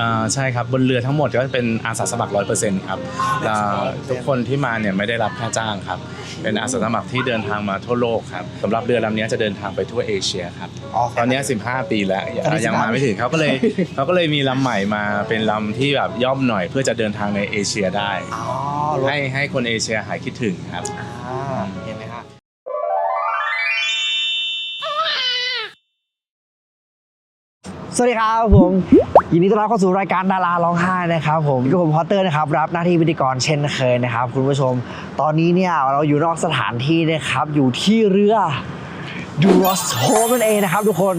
อ่าใช่ครับบนเรือทั้งหมดก็เป็นอาสาสมัครร้อยเปอร์เซ็นต์ครับอ่าทุกคนที่มาเนี่ยไม่ได้รับค่าจ้างครับ เป็นอาสาสมัครที่เดินทางมาทั่วโลกครับสำหรับเรือลำนี้จะเดินทางไปทั่วเอเชียครับ อ๋อตอนนี้15 ปีแล้วยังตอนนี้ยังมา15ไม่ถึงเขาก็เลย เขาก็เลยมีลำใหม่มาเป็นลำที่แบบย่อมหน่อยเพื่อจะเดินทางในเอเชียได้ อ๋อรถให้ให้คนเอเชียหายคิดถึงครับ อ่า สวัสดีครับผมยินดีต้อนรับเข้าสู่รายการดาราร้องไห้นะครับผมก็ผมพอตเตอร์นะครับรับหน้าที่พิธีกรเช่นเคยนะครับคุณผู้ชม ตอนนี้เนี่ยเราอยู่นอกสถานที่นะครับอยู่ที่เรือดูรอสโฮมนั่นเองนะครับ ทุกคน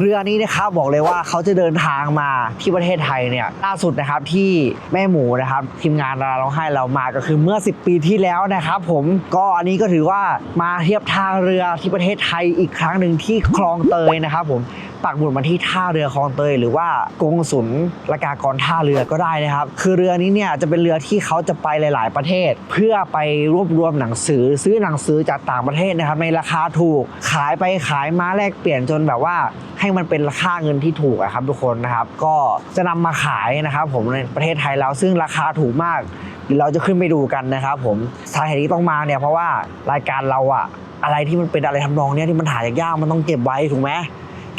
เรือนี้นะครับบอกเลยว่าเขาจะเดินทางมาที่ประเทศไทยเนี่ยล่าสุดนะครับที่แม่หมูนะครับทีมงานดาราร้อไห้เรามาก็คือเมื่อ 10 ปีที่แล้วนะครับ ผมก็อันนี้ก็ถือว่ามาเทียบท่าเรือที่ประเทศไทยอีกครั้งหนึ่งที่คลองเตยนะครับ ผม ปักหมุดมาที่ท่าเรือคลองเตยหรือว่ากงสุลละกากรท่าเรือก็ได้นะครับ คือเรือนี้เนี่ยจะเป็นเรือที่เขาจะไปหลาย ๆ ประเทศ เพื่อไปรวบรวมหนังสือซื้อหนังสือจากต่างประเทศนะครับในราคาถูกขายไปขายมาแลกเปลี่ยนจนแบบว่าให้มันเป็นราคาเงินที่ถูกครับทุกคนนะครับ ก็จะนำมาขายนะครับ ผมในประเทศไทยเราซึ่งราคาถูกมากเดี๋ยวเราจะขึ้นไปดูกันนะครับ ผมสาเหตุที่ต้องมาเนี่ยเพราะว่ารายการเราอะอะไรที่มันเป็นอะไรทำนองเนี้ยที่มันหายากๆมันต้องเก็บไว้ถูกไหม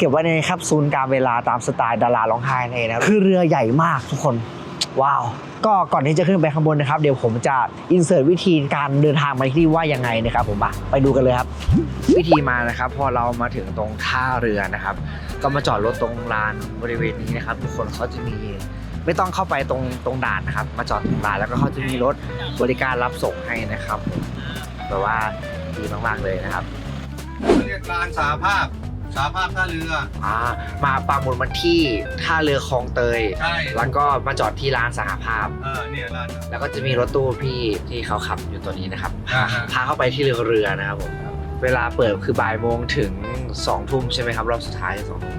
เก็บไว้ในแคปซูลการเวลาตามสไตล์ดาราร้องไห้นั่นเองนะครับคือเรือใหญ่มากทุกคนว้าวก็ก่อนที่จะขึ้นไปข้างบนนะครับ เดี๋ยวผมจะอินเสิร์ตวิธีการเดินทางมาที่ว่ายังไงนะครับผมมาไปดูกันเลยครับ วิธีมานะครับ พอเรามาถึงตรงท่าเรือนะครับ ก็มาจอดรถตรงลานบริเวณนี้นะครับ ทุกคนเขาจะมีไม่ต้องเข้าไปตรงตรงด่านนะครับ มาจอดตรงด่านแล้วก็เขาจะมีรถบริการรับส่งให้นะครับแบบว่าดีมากๆเลยนะครับเรียกลานสาภาพ สาภาพท่าเรือ อ่ามาปางหมุดมาที่ท่าเรือคลองเตย ใช่ แล้วก็มาจอดที่ร้านสหภาพ เออเนี่ยลาน แล้วก็จะมีรถตู้พี่ที่เขาขับอยู่ตัวนี้นะครับพาอ่าฮะ พาเข้าไปที่เรือเรือนะครับผมเวลาเปิดคือบ่ายโมงถึง2องทุ่มใช่ไหมครับรอบสุดท้ายสองทุ่ม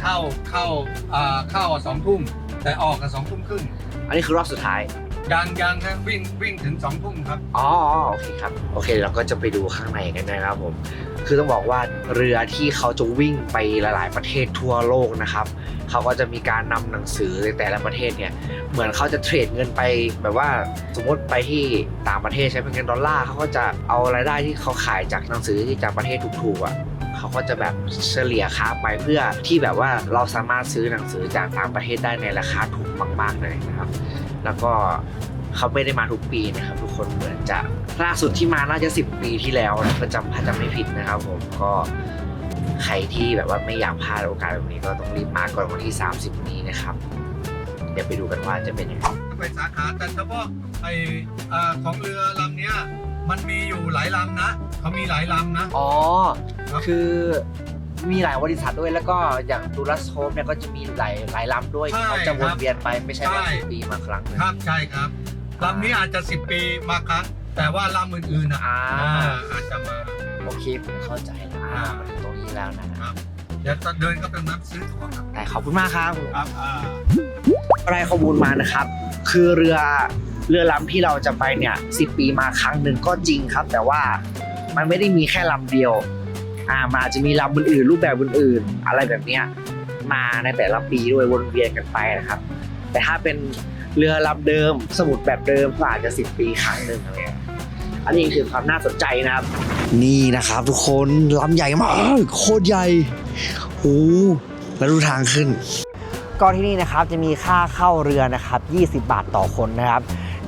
เข้าเข้าอ่าเข้าสองทุ่มแต่ออกกับสองทุ่มครึ่งอันนี้คือรอบสุดท้าย ยังยังนะวิ่งวิ่งถึงสองทุ่มครับ อ๋อโอเคครับ โอเคเราก็จะไปดูข้างในกันนะครับผม คือต้องบอกว่าเรือที่เขาจะวิ่งไปหลาย ๆ ประเทศทั่วโลกนะครับเขาก็จะมีการนำหนังสือในแต่ละประเทศเนี่ย เหมือนเขาจะเทรดเงินไปแบบว่าสมมติไปที่ต่างประเทศใช้เป็นเงินดอลลาร์เขาก็จะเอารายได้ที่เขาขายจากหนังสือที่จากประเทศถูกๆอะเขาก็จะแบบเฉลี่ยค่าไปเพื่อที่แบบว่าเราสามารถซื้อหนังสือจากต่างประเทศได้ในราคาถูกมาก ๆเลยนะครับ แล้วก็เขาไม่ได้มาทุกปีนะครับ ทุกคนเหมือนจะล่าสุดที่มาน่าจะ 10 ปีที่แล้วนะก็จำถ้าจำไม่ผิดนะครับ ผมก็ใครที่แบบว่าไม่อยากพลาดโอกาสแบบนี้ก็ต้องรีบมาก่อนวันที่ 30 นี้นะครับ เดี๋ยวไปดูกันว่าจะเป็นยังไงไปสาขาแต่เฉพาะไออ่าของเรือลำเนี้ยมันมีอยู่หลายลำนะเขามีหลายลำนะอ๋อครับคือ มีหลายบริษัทด้วยแล้วก็อย่างดูรัสโฮมเนี่ยก็จะมีหลายหลายลำด้วยที่เขาจะวนเวียนไปไม่ใช่ว่าสิบปีมาครั้งหนึ่งครับใช่ครับลำนี้อาจจะสิบปีมาครั้งแต่ว่าลำอื่นๆนะอ่าอ่าอาจจะมาโอเคผมเข้าใจแล้วอ่ามาถึงตรงนี้แล้วนะครับเดี๋ยวจะเดินเข้าไปนับซื้อของครับแต่ขอบคุณมากครับครับอ่าได้ข้อมูลมานะครับ คือเรือเรือลำที่เราจะไปเนี่ยสิปีมาครั้งหนึ่งก็จริงครับ แต่ว่ามันไม่ได้มีแค่ลำเดียว อ่ามันอาจจะมีลำอื่นๆรูปแบบอื่นๆ อะไรแบบเนี้ยมาในแต่ละปีด้วยวนเวียนกันไปนะครับ แต่ถ้าเป็นเรือลำเดิมสมุดแบบเดิมก็อาจจะสิปีครั้งหนึ่งอะไรเงี้ยอันนี้คือความน่าสนใจนะครับ นี่นะครับ ทุกคนลำใหญ่มากโคตรใหญ่โอ้แล้วดูทางขึ้น ก็ที่นี่นะครับจะมีค่าเข้าเรือนะครับ 20 บาทต่อคนนะครับ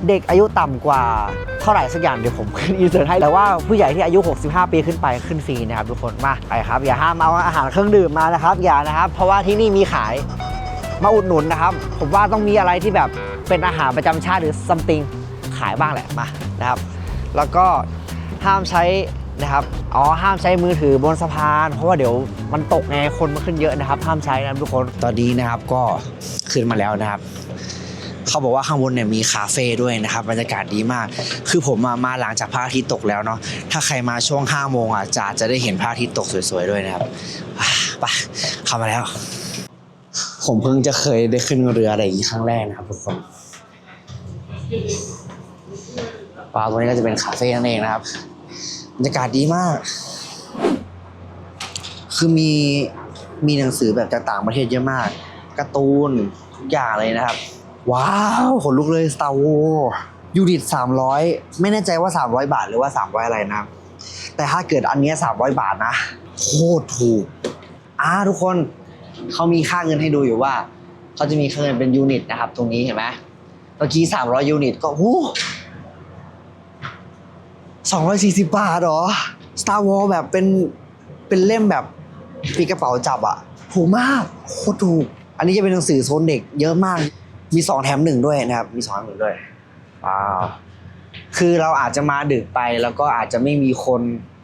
เด็กอายุต่ำกว่าเท่าไหร่สักอย่างเดี๋ยวผมขึ้นอินเสิร์ตให้แต่ว่าผู้ใหญ่ที่อายุ 65 ปีขึ้นไปขึ้นฟรีนะครับทุกคนมาไปครับ อย่าห้ามเอาอาหารเครื่องดื่มมานะครับ อย่านะครับ เพราะว่าที่นี่มีขายมาอุดหนุนนะครับ ผมว่าต้องมีอะไรที่แบบเป็นอาหารประจำชาติหรือ something ขายบ้างแหละมานะครับ แล้วก็ห้ามใช้นะครับอ๋อห้ามใช้มือถือบนสะพาน เพราะว่าเดี๋ยวมันตกไงคนมันขึ้นเยอะนะครับ ห้ามใช้นะทุกคนตอนนี้นะครับก็ขึ้นมาแล้วนะครับ เขาบอกว่าข้างบนเนี่ยมีคาเฟ่ด้วยนะครับบรรยากาศดีมาก คือผมมามาหลังจากพระอาทิตย์ตกแล้วเนาะถ้าใครมาช่วง5โมงอะจะจะได้เห็นพระอาทิตย์ตกสวยๆด้วยนะครับอะไปเข้ามาแล้ว ผมเพิ่งจะเคยได้ขึ้นเรืออะไรอย่างนี้ครั้งแรกนะครับทุกคนว้าตรงนี้ก็จะเป็นคาเฟ่นั่นเองนะครับบรรยากาศดีมาก คือมีมีหนังสือแบบจากต่างประเทศเยอะมากการ์ตูนทุกอย่างเลยนะครับ ว้าวขนลุกเลย Star Wars ยูนิต300 ไม่แน่ใจว่า 300 บาทหรือว่า 300 อะไรนะ แต่ถ้าเกิดอันเนี้ย300 บาทนะ โคตรถูกอ่าทุกคนเขามีค่าเงินให้ดูอยู่ว่า เขาจะมีค่าเงินเป็นยูนิตนะครับ ตรงนี้เห็นไหมเมื่อกี้ 300 ยูนิตก็หู240 บาทเหรอ Star Wars แบบเป็นเป็นเล่มแบบปีกระเป๋าจับอะถูกมาก โคตรถูก อันนี้จะเป็นหนังสือโซนเด็กเยอะมาก มีสองแถมหนึ่งด้วยนะครับ มีสองแถมหนึ่งด้วยว้าวคือเราอาจจะมาดึกไปแล้วก็อาจจะไม่มีคน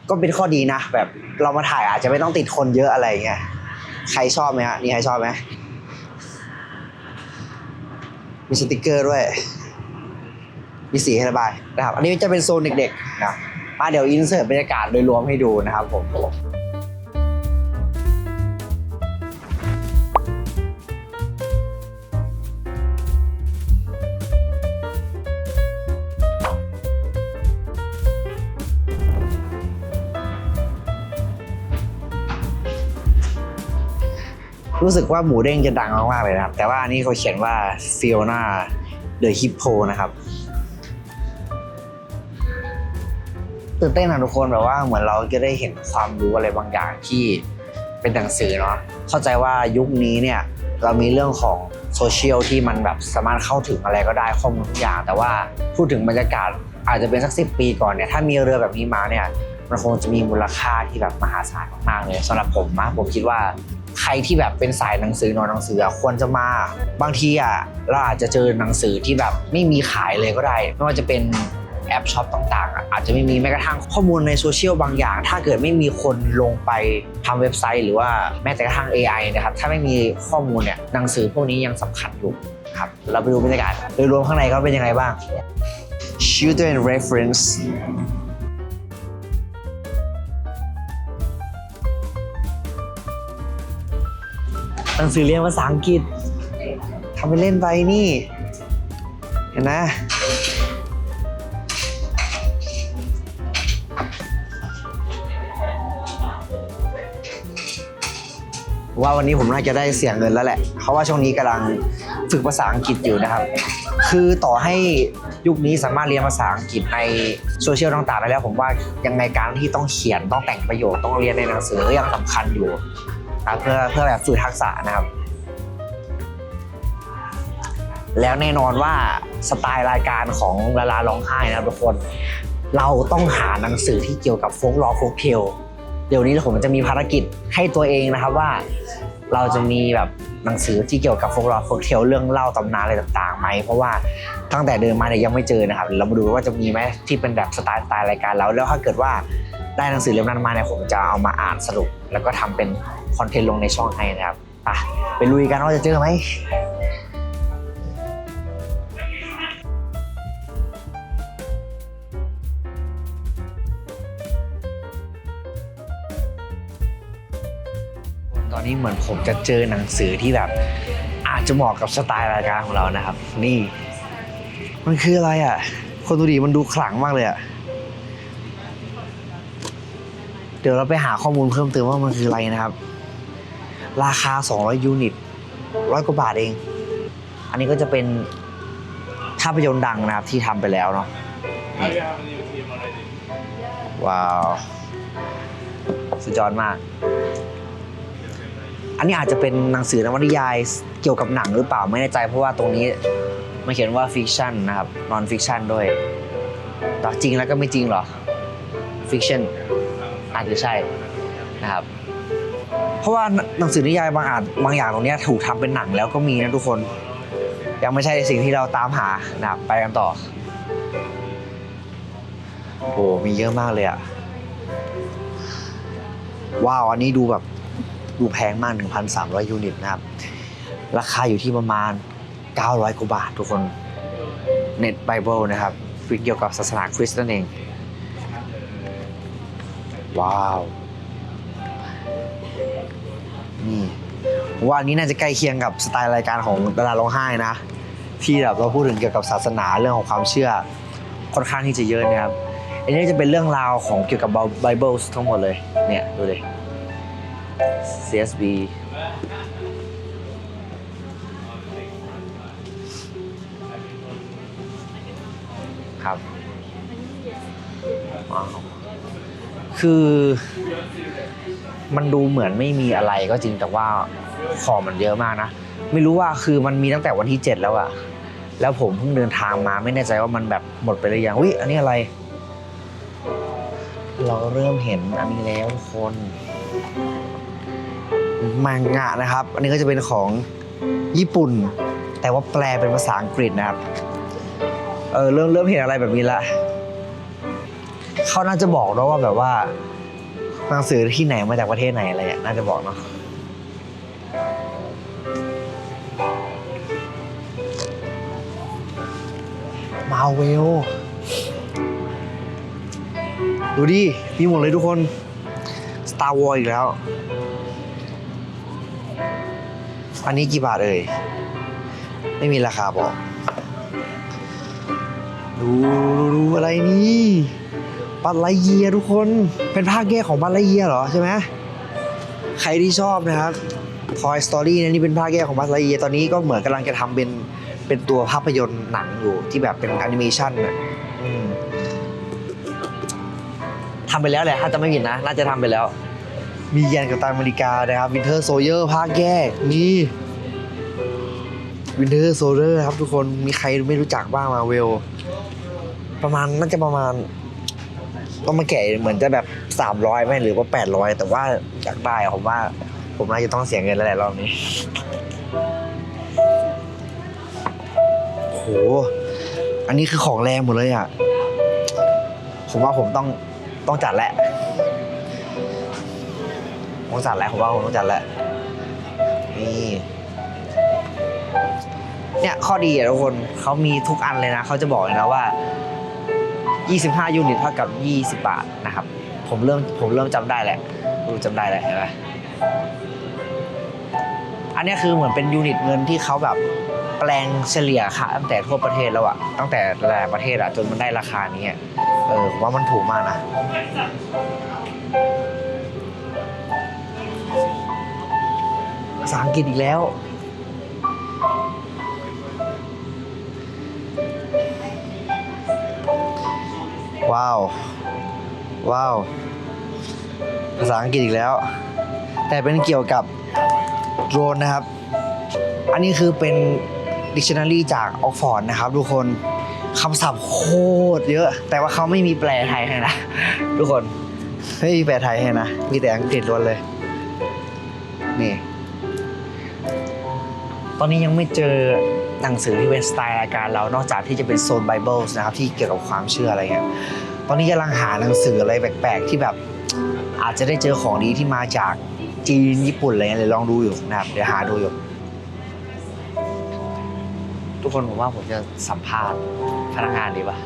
ก็เป็นข้อดีนะ แบบเรามาถ่ายอาจจะไม่ต้องติดคนเยอะอะไรเงี้ยใครชอบไหมฮะนี่ใครชอบไหมมีสติกเกอร์ด้วย มีสีให้ระบายนะครับ อันนี้จะเป็นโซนเด็กๆนะมาเดี๋ยวอินเสิร์ตบรรยากาศโดยรวมให้ดูนะครับผม รู้สึกว่าหมูเด้งจะดังมากๆเลยนะครับ แต่ว่าอันนี้เขาเขียนว่า Fiona the Hippo นะครับตื่นเต้นนะทุกคนแบบว่าเหมือนเราจะได้เห็นความรู้อะไรบางอย่างที่เป็นหนังสือเนาะเข้าใจว่ายุคนี้เนี่ยเรามีเรื่องของโซเชียลที่มันแบบสามารถเข้าถึงอะไรก็ได้ข้อมูลทุกอย่าง แต่ว่าพูดถึงบรรยากาศอาจจะเป็นสักสิปีก่อนเนี่ยถ้ามีเรือแบบนี้มาเนี่ยมันคงจะมีมูลค่าที่แบบมหาศาลมากๆเลยสำหรับผมนะผมคิดว่า ใครที่แบบเป็นสายหนังสือนอนหนังสืออะควรจะมา บางทีอะเราอาจจะเจอหนังสือที่แบบไม่มีขายเลยก็ได้ ไม่ว่าจะเป็นแอปช็อปต่างๆอะอาจจะไม่มีแม้กระทั่งข้อมูลในโซเชียลบางอย่าง ถ้าเกิดไม่มีคนลงไปทำเว็บไซต์ หรือว่าแม้แต่กระทั่ง AI นะครับ ถ้าไม่มีข้อมูลเนี่ยหนังสือพวกนี้ยังสำคัญอยู่ครับ เราไปดูบรรยากาศโดยรวมข้างในเขาเป็นยังไงบ้าง Children Reference นังสือเรียนภาษาอังกฤษทำไปเล่นไปนี่ เห็นนะว่าวันนี้ผมน่าจะได้เสียงเงินแล้วแหละ เพราะว่าช่วงนี้กำลังฝึกภาษาอังกฤษอยู่นะครับ คือต่อให้ยุคนี้สามารถเรียนภาษาอังกฤษในโซเชียลต่างๆได้แล้ว ผมว่ายังไงการที่ต้องเขียนต้องแต่งประโยคต้องเรียนในหนังสือก็ยังสำคัญอยู่ ครับเพื่อเพื่อแบบฝึกทักษะนะครับ แล้วแน่นอนว่าสไตล์รายการของลาลาร้องไห้นะครับทุกคน เราต้องหาหนังสือที่เกี่ยวกับโฟกลอโฟกเทลเดี๋ยวนี้ผมจะมีภารกิจให้ตัวเองนะครับว่าเราจะมีแบบหนังสือที่เกี่ยวกับโฟกลอโฟกเทลเรื่องเล่าตำนานอะไรต่างๆไหมเพราะว่าตั้งแต่เดินมาเนี่ยยังไม่เจอนะครับ เรามาดูว่าจะมีไหมที่เป็นแบบสไตล์สไตล์รายการเราแล้วถ้าเกิดว่า ได้หนังสือเล่มนั้นมาเนี่ยผมจะเอามาอ่านสรุป แล้วก็ทำเป็นคอนเทนต์ลงในช่องให้นะครับไปไปลุยกันว่าจะเจอไหมตอนนี้เหมือนผมจะเจอหนังสือที่แบบ อาจจะเหมาะกับสไตล์รายการของเรานะครับ นี่ มันคืออะไรอะ คนดูดีมันดูขลังมากเลยอะ เดี๋ยวเราไปหาข้อมูลเพิ่มเติมว่ามันคืออะไรนะครับ ราคา 200 ยูนิตร้อยกว่าบาทเอง อันนี้ก็จะเป็นภาพยนตร์ดังนะครับที่ทำไปแล้วเนาะว้าว สุดยอดมาก อันนี้อาจจะเป็นหนังสือนวนิยายเกี่ยวกับหนังหรือเปล่าไม่แน่ใจ เพราะว่าตรงนี้มันเขียนว่าฟิกชันนะครับนอนฟิกชันด้วยแต่จริงแล้วก็ไม่จริงหรอฟิกชัน อาจจะใช่นะครับเพราะว่าหนังสือนิยายบางอ่านบางอย่างตรงนี้ถูกทำเป็นหนังแล้วก็มีนะทุกคน ยังไม่ใช่สิ่งที่เราตามหานะครับไปกันต่อโอ้โหมีเยอะมากเลยอะว้าวอันนี้ดูแบบดูแพงมาก 1,300 ยูนิตนะครับ ราคาอยู่ที่ประมาณ 900กว่าบาททุกคน Net Bible นะครับฟิกเกี่ยวกับศาสนาคริสต์นั่นเอง ว้าว นี่ว่าอันนี้น่าจะใกล้เคียงกับสไตล์รายการของดาราร้องไห้นะ ที่แบบเราพูดถึงเกี่ยวกับศาสนาเรื่องของความเชื่อ ค่อนข้างที่จะเยอะนะครับ อันนี้จะเป็นเรื่องราวของเกี่ยวกับไบเบิลทั้งหมดเลย เนี่ย ดูเลย CSB คือมันดูเหมือนไม่มีอะไรก็จริงแต่ว่าของมันเยอะมากนะ ไม่รู้ว่าคือมันมีตั้งแต่วันที่ 7 แล้วอะแล้วผมเพิ่งเดินทางมาไม่แน่ใจว่ามันแบบหมดไปหรือยังอุ้ยอันนี้อะไร เราเริ่มเห็นอันนี้แล้วทุกคนมังงะนะครับ อันนี้ก็จะเป็นของญี่ปุ่น แต่ว่าแปลเป็นภาษาอังกฤษนะครับเออเริ่มเริ่มเห็นอะไรแบบนี้ละ เขาน่าจะบอกแล้วว่าแบบว่า หนังสือที่ไหนมาจากประเทศไหนอะไรอะน่าจะบอกเนาะมาเวล ดูดิ มีหมดเลยทุกคน Star Wars อีกแล้ว อันนี้กี่บาทเอ่ย ไม่มีราคาบอก ดูดูดูอะไรนี่ บัตไลเยียทุกคนเป็นภาคแยกของบัตไลเยียเหรอใช่ไหมใครที่ชอบนะครับ Toy Story เนยนี่เป็นภาคแยกของบัตไลเยียตอนนี้ก็เหมือนกำลังจะทำเป็นเป็นตัวภาพยนตร์หนังอยู่ที่แบบเป็นแอนิเมชันน่ะทำไปแล้วแหละถ้าจะไม่ผิดนะ น่าจะทำไปแล้ว มีแยนกับตันอเมริกานะครับวินเทอร์โซเยอร์ภาคแยกนี่วินเทอร์โซเยอร์ครับทุกคนมีใครไม่รู้จักบ้างมาเวล ประมาณน่าจะประมาณ ต้องมาแกะเหมือนจะแบบ 300ไหมหรือว่า 800 แต่ว่าอยากได้ผมว่า ผมน่าจะต้องเสียเงินแล้วแหละรอบนี้โหอันนี้คือของแรงหมดเลยอะ ผมว่าผมต้องต้องจัดแหละผมจัดแหล้วผมว่าผมต้องจัดแหละนี่เนี่ยข้อดีอะทุกคนเขามีทุกอันเลยนะเขาจะบอกเลยนะว่า 25 ยูนิตเท่ากับ 20 บาทนะครับ ผมเริ่มผมเริ่มจำได้แหละรู้จำได้แหล้วเห็นไหมอันนี้คือเหมือนเป็นยูนิตเงินที่เขาแบบแปลงเฉลี่ยค่ะตั้งแต่ทั่วประเทศแล้วอะตั้งแต่หลายประเทศอะจนมันได้ราคานี้เออผมว่ามันถูกมากนะภาษาอังกฤษอีกแล้ว ว้าว ว้าว ภาษาอังกฤษอีกแล้ว แต่เป็นเกี่ยวกับโดรนนะครับ อันนี้คือเป็น dictionary จากออกฟอร์ดนะครับ ทุกคนคำศัพท์โคตรเยอะ แต่ว่าเขาไม่มีแปลไทยให้นะ ทุกคนไม่มีแปลไทยให้นะ มีแต่อังกฤษล้วนเลย นี่ ตอนนี้ยังไม่เจอ หนังสือที่เป็นสไตล์รายการเรา นอกจากที่จะเป็นโซนไบเบิลส์นะครับที่เกี่ยวกับความเชื่ออะไรเงี้ย ตอนนี้กำลังหาหนังสืออะไรแปลกๆ ที่แบบอาจจะได้เจอของดีที่มาจากจีนญี่ปุ่นอะไรเงี้ยเลยลองดูอยู่นะครับเดี๋ยวหาดูอยู่ ทุกคนผมว่าผมจะสัมภาษณ์พนักงานดีป่ะ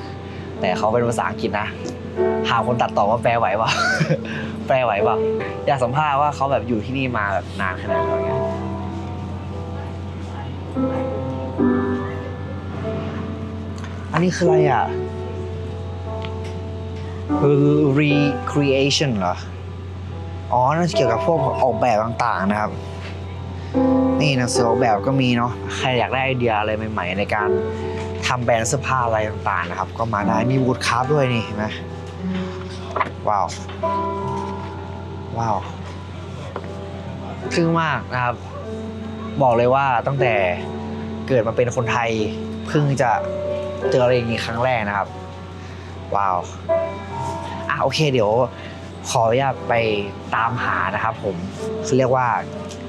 แต่เขาเป็นภาษาอังกฤษนะ หาคนตัดต่อว่าแปลไหวป่ะ แปลไหวป่ะ อยากสัมภาษณ์ว่าเขาแบบอยู่ที่นี่มาแบบนานขนาดไหนอะไรเงี้ย นนี้คืออะไรอะ recreation เหรอ อ๋อน่าจะเกี่ยวกับพวกออกแบบต่างๆนะครับ นี่หนังสือออกแบบก็มีเนาะ ใครอยากได้ไอเดียอะไรใหม่ ๆ ในการทำแบรนด์เสื้อผ้าอะไรต่างๆนะครับ ก็มาได้ มีวูดคราฟด้วยนี่เห็นไหมว้าว ว้าวทึ่งมากนะครับ บอกเลยว่าตั้งแต่เกิดมาเป็นคนไทยเพิ่งจะ เจออะไรอย่างนี้ครั้งแรกนะครับ ว้าว อะโอเคเดี๋ยว ขออนุญาตไปตามหานะครับ ผมเรียกว่า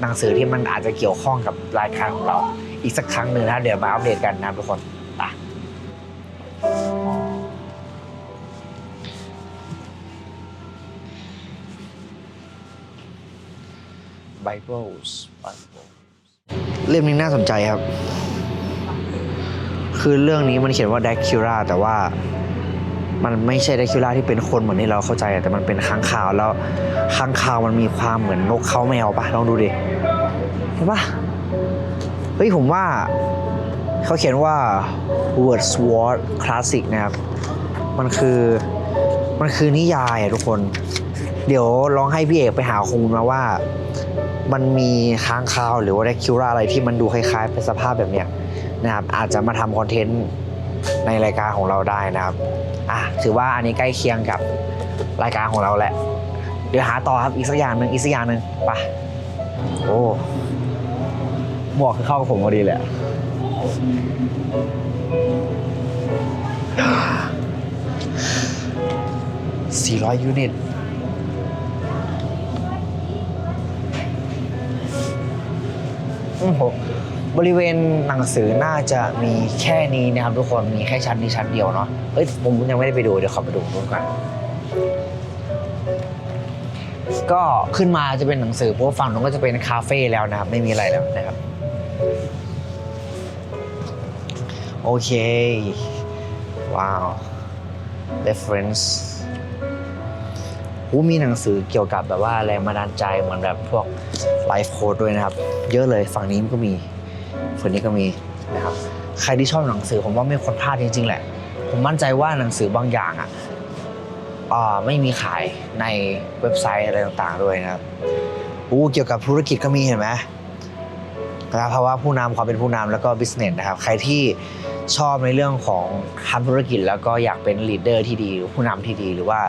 หนังสือที่มันอาจจะเกี่ยวข้องกับรายการของเรา อีกสักครั้งหนึ่งนะเดี๋ยวมาอัปเดตกันนะทุกคนไป Bibles Bible เล่มนี้น่าสนใจครับ คือเรื่องนี้มันเขียนว่าแดคิราแต่ว่ามันไม่ใช่แดคิราที่เป็นคนเหมือนที่เราเข้าใจ แต่มันเป็นค้างคาวแล้วค้างคาวมันมีความเหมือนนกเขาแมวปะลองดูดิเห็นปะเฮ้ยผมว่าเขาเขียนว่า Wordsworth Classic นะครับ มันคือ มันคือนิยายอะทุกคน เดี๋ยวลองให้พี่เอกไปหาข้อมูลมาว่า มันมีค้างคาวหรือว่าแดคิวราอะไรที่มันดูคล้ายๆเป็นสภาพแบบเนี้ยนะครับอาจจะมาทำคอนเทนต์ในรายการของเราได้นะครับอะถือว่าอันนี้ใกล้เคียงกับรายการของเราแหละ เดี๋ยวหาต่อครับอีกสักอย่างหนึ่งอีกสักอย่างหนึ่งไปโอ้หมวกคือเข้ากับผมพอดีเลยอะ400 ยูนิต บริเวณหนังสือน่าจะมีแค่นี้นะครับทุกคนมีแค่ชั้นนี้ชั้นเดียวเนาะเอ้ยผมยังไม่ได้ไปดูเดี๋ยวขอไปดูดูก่อนก็ขึ้นมาจะเป็นหนังสือเพราะว่าฝั่งนู้นก็จะเป็นคาเฟ่แล้วนะครับ ไม่มีอะไรแล้วนะครับ โอเค ว้าว reference หูมีหนังสือเกี่ยวกับแบบว่าแรงบันดาลใจเหมือนแบบพวก ไลฟ์โค้ดด้วยนะครับ เยอะเลยฝั่งนี้ก็มีฝั่งนี้ก็มีนะครับใครที่ชอบหนังสือผมว่าไม่ควรพลาดจริงๆแหละ ผมมั่นใจว่าหนังสือบางอย่างอะไม่มีขายในเว็บไซต์อะไรต่างๆด้วยนะครับอู้เกี่ยวกับธุรกิจก็มีเห็นไหมนะเพราะว่าผู้นำความเป็นผู้นำแล้วก็บิสเนสนะครับ ใครที่ชอบในเรื่องของทำธุรกิจแล้วก็อยากเป็นลีดเดอร์ที่ดีหรือผู้นำที่ดี หรือว่า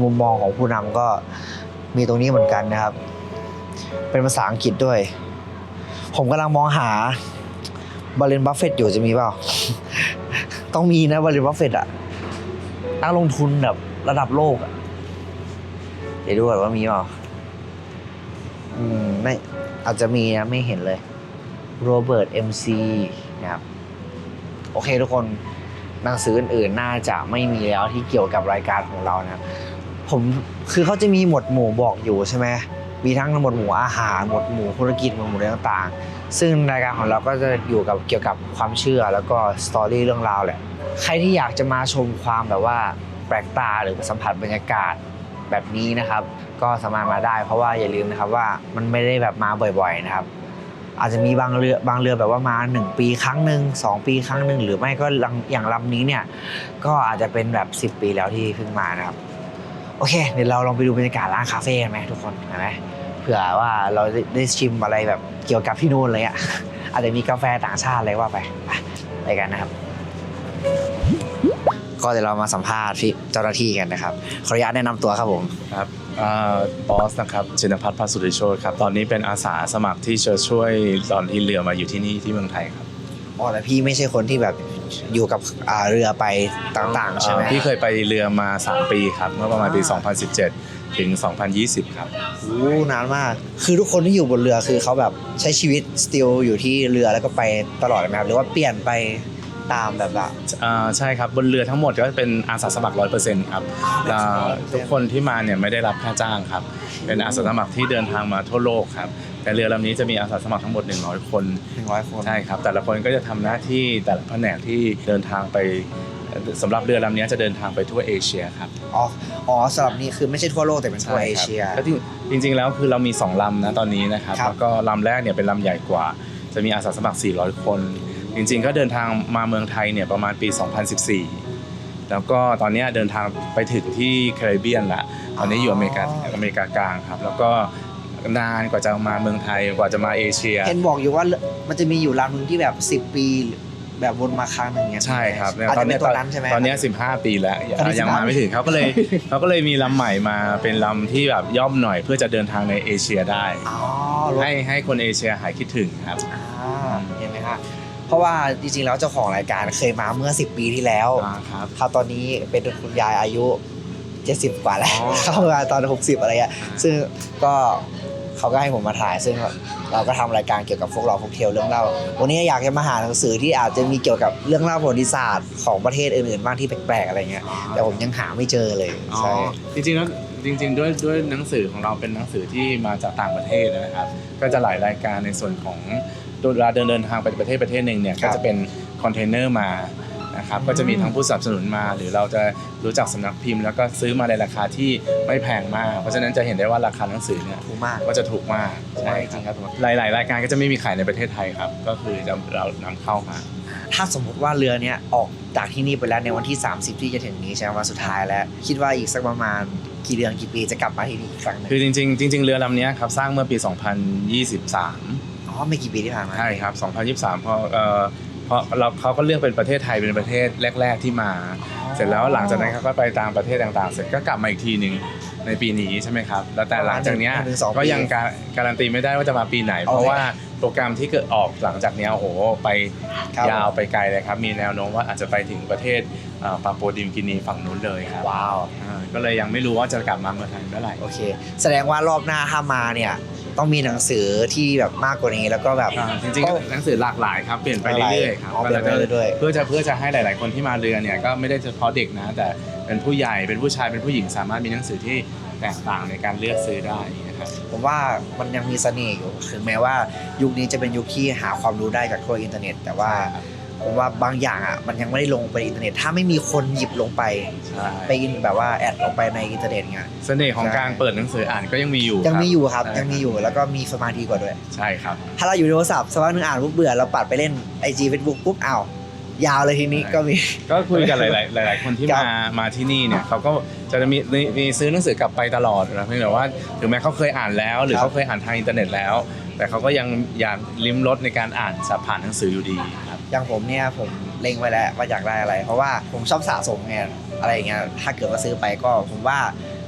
มุมมองของผู้นำก็มีตรงนี้เหมือนกันนะครับ เป็นภาษาอังกฤษด้วย ผมกำลังมองหาบาเลนบัฟเฟตอยู่จะมีเปล่า ต้องมีนะบาเลนบัฟเฟตอะนักลงทุนแบบระดับโลกอะเดี๋ยวดูก่อนว่ามีเปล่า อืมไม่อาจจะมีนะไม่เห็นเลยโรเบิร์ตเอ็มซีนะครับ โอเคทุกคนหนังสืออื่นๆ น่าจะไม่มีแล้วที่เกี่ยวกับรายการของเรานะครับผมคือเขาจะมีหมวดหมู่บอกอยู่ใช่ไหม มีทั้งหมดหมู่อาหารหมดหมู่ธุรกิจหมวดหมู่อะไรต่างๆ ซึ่งรายการของเราก็จะอยู่กับเกี่ยวกับความเชื่อแล้วก็สตอรี่เรื่องราวแหละ ใครที่อยากจะมาชมความแบบว่าแปลกตาหรือสัมผัสบรรยากาศแบบนี้นะครับ ก็สามารถมาได้ เพราะว่าอย่าลืมนะครับว่ามันไม่ได้แบบมาบ่อยๆนะครับ อาจจะมีบางเรือบางเรือแบบว่ามา 1 ปีครั้งหนึ่ง2 ปีครั้งหนึ่งหรือไม่ก็อย่างลำนี้เนี่ยก็อาจจะเป็นแบบ 10 ปีแล้วที่เพิ่งมานะครับ โอเคเดี๋ยวเราลองไปดูบรรยากาศร้านคาเฟ่กันไหมทุกคนเห็นไหมเผื่อว่าเราได้ชิมอะไรแบบเกี่ยวกับที่นู่นเลยอะอาจจะมีกาแฟต่างชาติอะไรว่าไปไปกันนะครับ ก็เดี๋ยวเรามาสัมภาษณ์พี่เจ้าหน้าที่กันนะครับขออนุญาตแนะนำตัวครับผมครับบอสนะครับชินพัฒน์พัสุริโชตครับตอนนี้เป็นอาสาสมัครที่จะช่วยตอนที่เรือมาอยู่ที่นี่ที่เมืองไทยครับ อ๋อแต่พี่ไม่ใช่คนที่แบบอยู่กับอ่าเรือไปต่างๆใช่ไหมเอ่อพี่เคยไปเรือมา 3 ปีครับเมื่อประมาณปี 2017 ถึง 2020 ครับโอ้นานมาก คือทุกคนที่อยู่บนเรือคือเขาแบบใช้ชีวิตสติลอยู่ที่เรือแล้วก็ไปตลอดเลยไหมครับหรือว่าเปลี่ยนไปตามแบบว่า อ่าใช่ครับบนเรือทั้งหมดก็เป็นอาสาสมัคร100%ครับอ่าทุกคนที่มาเนี่ยไม่ได้รับค่าจ้างครับ เป็นอาสาสมัครที่เดินทางมาทั่วโลกครับ แต่เรือลำนี้จะมีอาสาสมัครทั้งหมด 100 คน100คน ใช่ครับ แต่ละคนก็จะทำหน้าที่แต่ละแผนกที่เดินทางไปสำหรับเรือลำนี้จะเดินทางไปทั่วเอเชียครับอ๋อ อ๋อสำหรับนี้คือไม่ใช่ทั่วโลกแต่เป็นทั่วเอเชีย ก็จริงจริงๆแล้วคือเรามี 2ลำนะตอนนี้นะครับครับ แล้วก็ลำแรกเนี่ยเป็นลำใหญ่กว่า จะมีอาสาสมัคร 400 คน จริงๆ ก็เดินทางมาเมืองไทยเนี่ยประมาณปี 2014 แล้วก็ตอนเนี้ยเดินทางไปถึงที่แคริบเบียนละตอนนี้อยู่อเมริกาอเมริกากลางครับ แล้วก็ นานกว่าจะมาเมืองไทยกว่าจะมาเอเชีย เห็นบอกอยู่ว่ามันจะมีอยู่ลำหนึงที่แบบ 10 ปีแบบวนมาครั้งหนึ่งเนี่ยใช่ครับอาจจะเป็นตัวนั้นใช่ไหมตอนเนี้ย15 ปีแล้วตอนนี้ยัง15มาไม่ถึงเขาก็เลยเขาก็เลยมีลำใหม่มาเป็นลำที่แบบย่อมหน่อยเพื่อจะเดินทางในเอเชียได้อ๋อรถให้ให้คนเอเชียหายคิดถึงครับอ่าเห็นไหมฮะเพราะว่าจริงๆแล้วเจ้าของรายการเคยมาเมื่อ 10 ปีที่แล้วอ่าครับครับตอนนี้เป็นคุณยายอายุ 70 กว่าแล้วอ๋อเข้ามาตอน 60 อะไรเงี้ยซึ่งก็ เขาก็ให้ผมมาถ่ายซึ่งเราก็ทำรายการเกี่ยวกับพวกเราพวกเที่ยวเรื่องเล่า วันนี้อยากจะมาหาหนังสือที่อาจจะมีเกี่ยวกับเรื่องเล่าประวัติศาสตร์ของประเทศอื่นๆบ้างที่แปลกๆอะไรเงี้ยแต่ผมยังหาไม่เจอเลยอ๋อใช่จริงๆแล้วจริงๆด้วยด้วยหนังสือของเราเป็นหนังสือที่มาจากต่างประเทศนะครับ ก็จะหลายรายการในส่วนของเวลาเดินเดินทางไปประเทศประเทศหนึ่งเนี่ยครัก็บจะเป็นคอนเทนเนอร์มา นะครับก็จะมีทั้งผู้สนับสนุนมา หรือเราจะรู้จักสำนักพิมพ์ แล้วก็ซื้อมาในราคาที่ไม่แพงมาก เพราะฉะนั้นจะเห็นได้ว่าราคาหนังสือเนี่ยถูกมาก ก็จะถูกมากใช่ครับหลายๆรายการก็จะไม่มีขายในประเทศไทยครับ ก็คือจะเรานำเข้ามา ถ้าสมมุติว่าเรือเนี้ยออกจากที่นี่ไปแล้วในวันที่ 30 ที่จะถึงนี้ใช่ไหมวันสุดท้ายแล้ว คิดว่าอีกสักประมาณกี่เดือนกี่ปีจะกลับมาที่นี่อีกครั้งหนึงคือจริงๆจริง ๆ เรือลำเนี้ยครับสร้างเมื่อปี 2023 อ๋อไม่กี่ปีที่ผ่านมา ใช่ครับ 2023 พอเอ่อ เพราะเราเขาก็เลือกเป็นประเทศไทยเป็นประเทศแรก ๆที่มา เสร็จแล้วหลังจากนั้นเขาก็ไปตามประเทศต่างๆ เสร็จก็กลับมาอีกทีหนึ่งในปีนี้ใช่ไหมครับ แล้วแต่หลังจากเนี้ยหนึ่งสองปีก็ยังการการันตีไม่ได้ว่าจะมาปีไหน เพราะว่าโปรแกรมที่เกิดออกหลังจากเนี้ยโอ้โหไปครับ ยาวไปไกลเลยครับ มีแนวโน้มว่าอาจจะไปถึงประเทศเอ่อปาปัวดิมกินีฝั่งนู้นเลยครับว้าว อ่าก็เลยยังไม่รู้ว่าจะกลับมาเมืองไทยเมื่อไหร่ โอเค แสดงว่ารอบหน้าถ้ามาเนี่ย ต้องมีหนังสือที่แบบมากกว่านี้แล้วก็แบบ อ่าจริงๆก็หนังสือหลากหลายครับเปลี่ยนไปเรื่อยๆครับอ๋อเปลี่ยนไปเรื่อยๆ เพื่อจะเพื่อจะให้หลาย ๆ คนที่มาเรือเนี่ยก็ไม่ได้เฉพาะเด็กนะ แต่เป็นผู้ใหญ่เป็นผู้ชายเป็นผู้หญิงสามารถมีหนังสือที่แตกต่างในการเลือกซื้อได้นะครับ ผมว่ามันยังมีเสน่ห์อยู่ถึงแม้ว่ายุคนี้จะเป็นยุคที่หาความรู้ได้จากทั่วอินเทอร์เน็ต แต่ว่า ผมว่าบางอย่างอะมันยังไม่ได้ลงไปอินเทอร์เน็ตถ้าไม่มีคนหยิบลงไปใช่ไปอินแบบว่าแอดลงไปในอินเทอร์เน็ตเงี้ยเสน่ห์ของการเปิดหนังสืออ่านก็ยังมีอยู่ยังมีอยู่ครับใช่ยังมีอยู่แล้วก็มีสมาธิกว่าด้วย ใช่ครับ ถ้าเราอยู่ในโทรศัพท์สักพักหนึงอ่านปุ๊บเบื่อเราปัดไปเล่นไอจีเฟซบุ๊กปุ๊บอ้าวยาวเลยทีนี้ใช่ก็มีก็คุยกับหลาย ๆ หลาย ๆ คนที่ครับมามาที่นี่เนี่ยเขาก็จะมีมีมีซื้อหนังสือกลับไปตลอดนะเพียงแต่ว่าถึงแม้เขาเคยอ่านแล้ว หรือครับเขาเคยอ่านทางอินเทอร์เน็ตแล้ว แต่เขาก็ยังอยากลิ้มรสในการอ่านสับผ่านหนังสืออยู่ดีครับ อย่างผมเนี่ยผมเล็งไว้แล้วว่าอยากได้อะไร เพราะว่าผมชอบสะสมไงอะไรอย่างเงี้ยถ้าเกิดว่าซื้อไปก็ผมว่า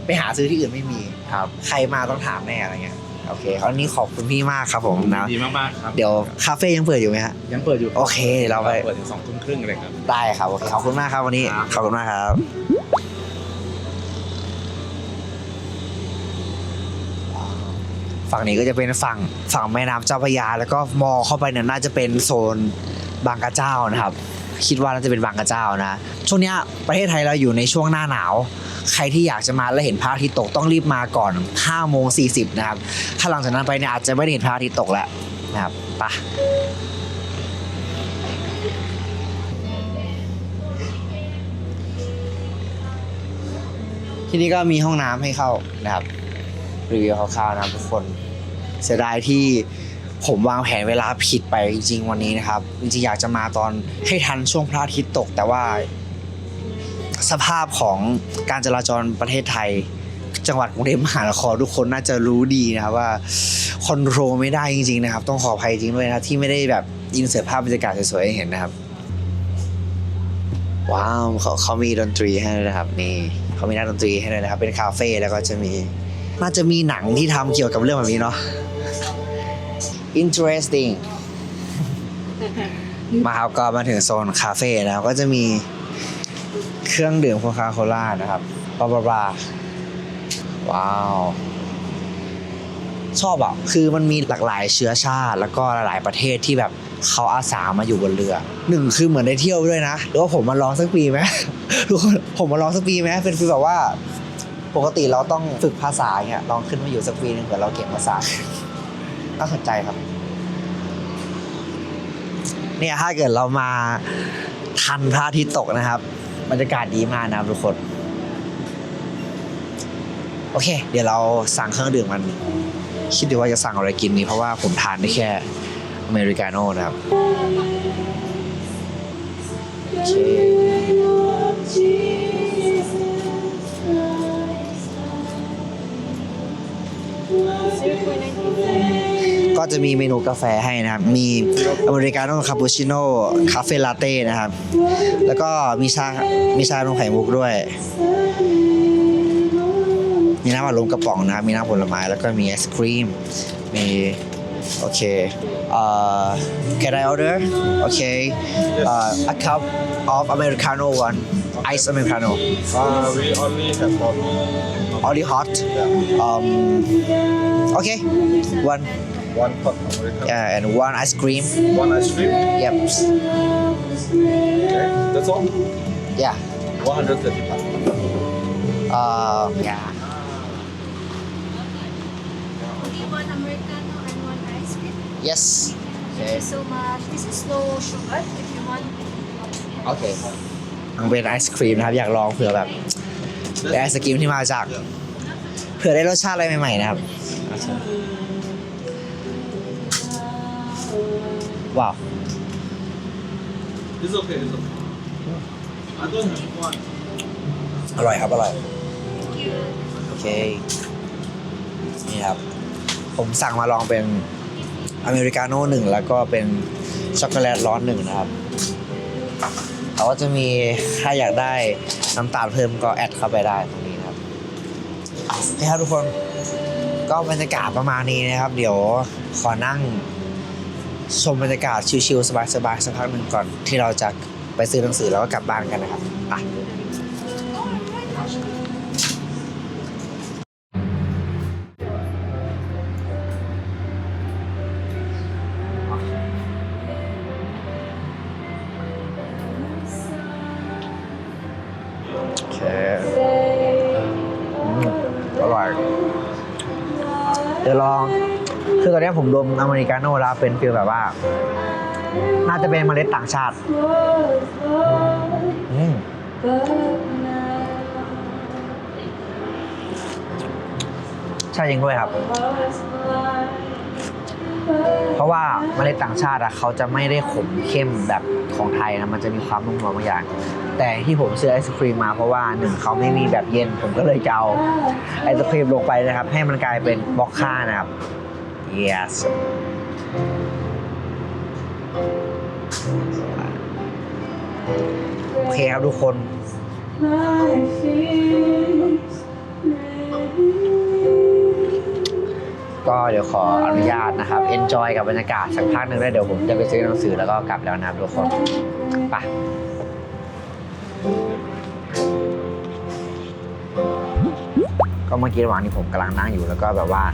ไปหาซื้อที่อื่นไม่มีครับ ใครมาต้องถามแน่อะไรเงี้ยโอเคคราวนี้ขอบคุณพี่มากครับผมนะดีมากๆครับเดี๋ยวคาเฟ่ยังเปิดอยู่ไหมฮะยังเปิดอยู่โอเคเราไปเปิดถึงสองทุ่มครึ่งเลยครับได้ครับโอเคขอบคุณมากครับวันนี้ครับขอบคุณมากครับฝั่งนี้ก็จะเป็นฝั่งฝั่งแม่น้ำเจ้าพระยา แล้วก็มองเข้าไปเนี่ยน่าจะเป็นโซน บางกระเจ้านะครับ คิดว่าน่าจะเป็นบางกระเจ้านะ ช่วงนี้ประเทศไทยเราอยู่ในช่วงหน้าหนาว ใครที่อยากจะมาแล้วเห็นพระอาทิตย์ตกต้องรีบมาก่อน5โมง40นะครับ ถ้าหลังจากนั้นไปเนี่ยอาจจะไม่ได้เห็นพระอาทิตย์ตกแล้วนะครับไปะที่นี่ก็มีห้องน้ำให้เข้านะครับรีวิวคร่าวๆนะครับทุกคนเสียดายที่ ผมวางแผนเวลาผิดไปจริง ๆ วันนี้นะครับจริงๆอยากจะมาตอนให้ทันช่วงพระอาทิตย์ตก แต่ว่าสภาพของการจราจรประเทศไทย จังหวัดกรุงเทพมหานครทุกคนน่าจะรู้ดีนะครับว่าคอนโทรลไม่ได้จริง ๆ นะครับ ต้องขออภัยจริงด้วยนะที่ไม่ได้แบบยินเสิร์ตภาพบรรยากาศสวยๆให้เห็นนะครับ ว้าวเขาเขามีดนตรีให้ด้วยนะครับนี่เขามีนักดนตรีให้ด้วยนะครับ เป็นคาเฟ่แล้วก็จะมี น่าจะมีหนังที่ทำเกี่ยวกับเรื่องแบบนี้เนาะ interesting มาครับก็มาถึงโซนคาเฟ่นะครับก็จะมีเครื่องดื่มโคคาโคล่านะครับบลาบลาบลาว้าว ชอบอะ คือมันมีหลากหลายเชื้อชาติ แล้วก็หลายๆประเทศที่แบบเขาอาสามาอยู่บนเรือหนึ่งคือเหมือนได้เที่ยวด้วยนะหรือว่าผมมาลองสักปีไหมทุกคนผมมาลองสักปีไหมเป็นฟีลแบบว่า ปกติเราต้องฝึกภาษาเงี้ยลองขึ้นมาอยู่สักปีหนึงเผื่อเราเก่งภาษา น่าสนใจครับ เนี่ยถ้าเกิดเรามาทันพระอาทิตย์ตกนะครับบรรยากาศดีมากนะครับทุกคน โอเค เดี๋ยวเราสั่งเครื่องดื่มมัน คิดดูว่าจะสั่งอะไรกินนี้เพราะว่าผมทานได้แค่อเมริกาโน่นะครับโอเคก็ จะมีเมนูกาแฟให้นะครับ มีอเมริกาโน่คาปูชิโน่คาเฟ่ลาเต้นะครับ แล้วก็มีชา มีชานมไข่มุกด้วย มีน้ำอัดลมกระป๋องนะครับ มีน้ำผลไม้ แล้วก็มีไอศครีม มีโอเคเอ่อ can I order okay uh, a cup of Americano one ice Americano Uh, we only have one. only hot um okay one One pot American. yeah and one ice cream One ice cream. yep Okay. That's all. yeah 130 baht. uh yeah Only one Americano and one ice cream. yes Thank you so much. This is no sugar if you want. โอเคมันเป็นไอศครีมนะครับ อยากลองเผื่อแบบเป็นไอศครีมที่มาจาก เผื่อได้รสชาติอะไรใหม่ๆนะครับ ว้าว It's okay. It's okay. I don't have one. อร่อยครับ อร่อย โอเค นี่ครับ ผมสั่งมาลองเป็นอเมริกาโน่หนึ่งแล้วก็เป็นช็อกโกแลตร้อนหนึ่งนะครับเขาก็จะมีใครอยากได้น้ำตาลเพิ่มก็แอดเข้าไปได้ตรงนี้นะครับนี่ครับทุกคนก็บรรยากาศประมาณนี้นะครับ เดี๋ยวขอนั่ง ชมบรรยากาศชิลๆสบายๆสักพักหนึ่งก่อน ที่เราจะไปซื้อหนังสือแล้วก็กลับบ้านกันนะครับไปโอเอเมริกาโน่แล้วเป็นฟีลแบบว่า น่าจะเป็นเมล็ดต่างชาติอืมใช่จริงด้วยครับ เพราะว่าเมล็ดต่างชาติอะเขาจะไม่ได้ขมเข้มแบบของไทยนะ มันจะมีความนุ่มนวลบางอย่าง แต่ที่ผมซื้อไอศครีมมาเพราะว่าหนึ่งเขาไม่มีแบบเย็น ผมก็เลยจะเอาไอศครีมลงไปนะครับ ให้มันกลายเป็นบล็อกค่านะครับ yes โอเคครับทุกคน ก็เดี๋ยวขออนุญาตนะครับ enjoy กับบรรยากาศสักพักหนึ่งแล้วเดี๋ยวผมจะไปซื้อหนังสือแล้วก็กลับแล้วนะครับทุกคนไปก็เมื่อกี้ระหว่างที่ผมกำลังนั่งอยู่แล้วก็แบบว่า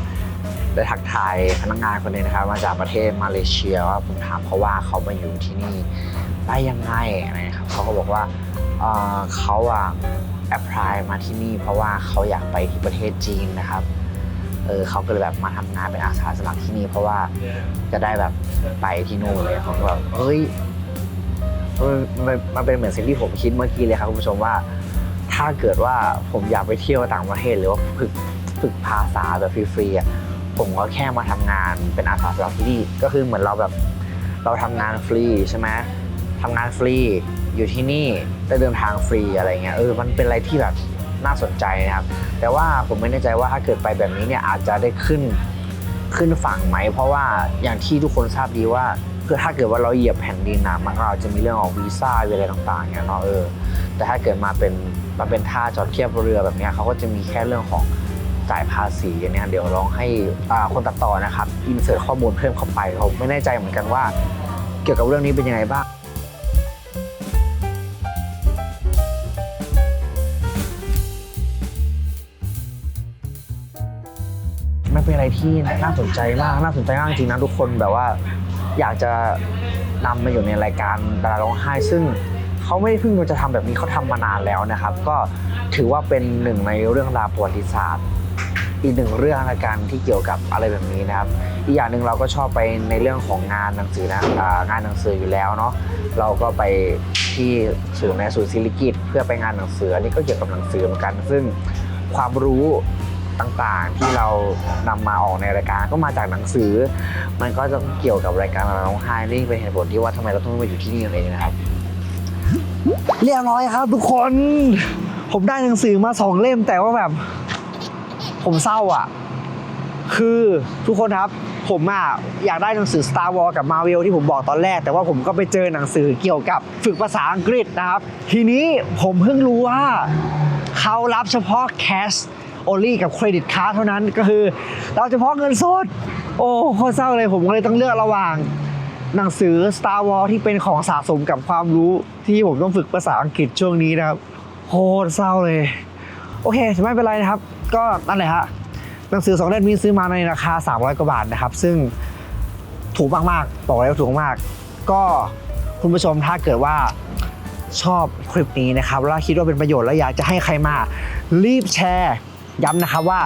ได้ทักทายพนักงานคนหนึงนะครับ มาจากประเทศมาเลเซียว่าผมถามเขาว่าเขามาอยู่ที่นี่ได้ยังไงอะไรนะครับเขาก็บอกว่าเเขาอะแอพพลายมาที่นี่ เพราะว่าเขาอยากไปที่ประเทศจีนนะครับเออเขาก็เลยแบบมาทำงานเป็นอาสาสมัครที่นี่ เพราะว่าจะได้แบบไปที่นู่นเลยผมก็แบบเฮ้ยมันมันเป็นเหมือนสิ่งที่ผมคิดเมื่อกี้เลยครับคุณผู้ชมว่า ถ้าเกิดว่าผมอยากไปเที่ยวต่างประเทศหรือว่าฝึกฝึกภาษาแบบฟรีๆอะ ผมก็แค่มาทำงานเป็นอาสาสมัครที่นี่ก็คือเหมือนเราแบบเราทำงานฟรีใช่ไหมทำงานฟรีอยู่ที่นี่ได้เดินทางฟรีอะไรเงี้ยเออมันเป็นอะไรที่แบบน่าสนใจนะครับ แต่ว่าผมไม่แน่ใจว่าถ้าเกิดไปแบบนี้เนี่ยอาจจะได้ขึ้นขึ้นฝั่งไหม เพราะว่าอย่างที่ทุกคนทราบดีว่าเพื่อถ้าเกิดว่าเราเหยียบแผ่นดินนะมันก็อาจจะมีเรื่องของวีซ่าอะไรต่างๆเนี่ยเนาะเออแต่ถ้าเกิดมาเป็นมาเป็นท่าจอดเทียบเรือแบบนี้เขาก็จะมีแค่เรื่องของ จ่ายภาษีเนี้ยเดี๋ยวลองให้คนตัดต่อนะครับอินเสิร์ตข้อมูลเพิ่มเข้าไปผมไม่แน่ใจเหมือนกันว่า เกี่ยวกับเรื่องนี้เป็นยังไงบ้างมันเป็นอะไรที่น่าสนใจมากน่าสนใจมากจริงนะทุกคนแบบว่า อยากจะนำมาอยู่ในรายการดาราร้องไห้ซึ่งเขาไม่ได้เพิ่งจะทำแบบนี้เขาทำมานานแล้วนะครับ ก็ถือว่าเป็นหนึ่งในเรื่องราวประวัติศาสตร์ อีกหนึ่งเรื่องในการที่เกี่ยวกับอะไรแบบนี้นะครับ อีกอย่างหนึ่งเราก็ชอบไปในเรื่องของงานหนังสือนะงานหนังสืออยู่แล้วเนาะเราก็ไปที่ศูนย์ในศูนย์ศิริกิตเพื่อไปงานหนังสืออันนี้ก็เกี่ยวกับหนังสือเหมือนกัน ซึ่งความรู้ต่างๆที่เรานำมาออกในรายการก็มาจากหนังสือ มันก็จะเกี่ยวกับรายการเร้องไห้นี่เป็นเหตุผลที่ว่าทำไมเราต้องมาอยู่ที่นี่เองนะครับ เรียบร้อยครับทุกคน ผมได้หนังสือมาสองเล่มแต่ว่าแบบ ผมเศร้าอะ คือทุกคนครับผมอะอยากได้หนังสือ Star Wars กับ Marvel ที่ผมบอกตอนแรก แต่ว่าผมก็ไปเจอหนังสือเกี่ยวกับฝึกภาษาอังกฤษนะครับ ทีนี้ผมเพิ่งรู้ว่า เขารับเฉพาะ cash only กับเครดิตการ์เท่านั้นก็คือรับเฉพาะเงินสด โอ้โคตรเศร้าเลยผมก็เลยต้องเลือกระหว่าง หนังสือ Star Wars ที่เป็นของสะสมกับความรู้ที่ผมต้องฝึกภาษาอังกฤษช่วงนี้นะครับโคตรเศร้าเลย โอเคไม่เป็นไรนะครับ ก็นั่นแหละฮะหนังสือสองเล่มนี้ซื้อมาในราคา 300 กว่าบาทนะครับ ซึ่งถูกมากๆบอกเลยว่าถูกมาก ก็คุณผู้ชมถ้าเกิดว่าชอบคลิปนี้นะครับแล้วคิดว่าเป็นประโยชน์แล้วอยากจะให้ใครมา รีบแชร์ย้ำนะครับว่า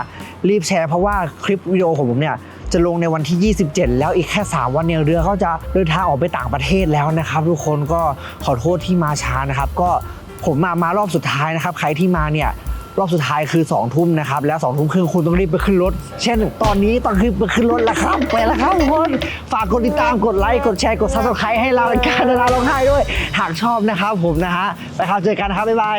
รีบแชร์เพราะว่าคลิปวิดีโอของผมเนี่ยจะลงในวันที่ 27 แล้วอีกแค่ 3 วันเนี่ยเรือเขาจะเดินทางออกไปต่างประเทศแล้วนะครับทุกคนก็ขอโทษที่มาช้านะครับ ก็ผมมามารอบสุดท้ายนะครับ ใครที่มาเนี่ย รอบสุดท้ายคือ2องทุ่มนะครับ แล้ว2องทุ่มครึ่งคุณต้องรีบไปขึ้นรถ เช่น ตอนนี้ต้องรีบไปขึ้นรถแล้วครับ ไปแล้วครับทุกคน ฝากกดติดตาม กดไลค์ กดแชร์ กดซับสไครต์ให้เรารายการดาราร้องไห้ด้วย หากชอบนะครับผมนะฮะ ไปครับเจอกันนะครับ บ๊ายบาย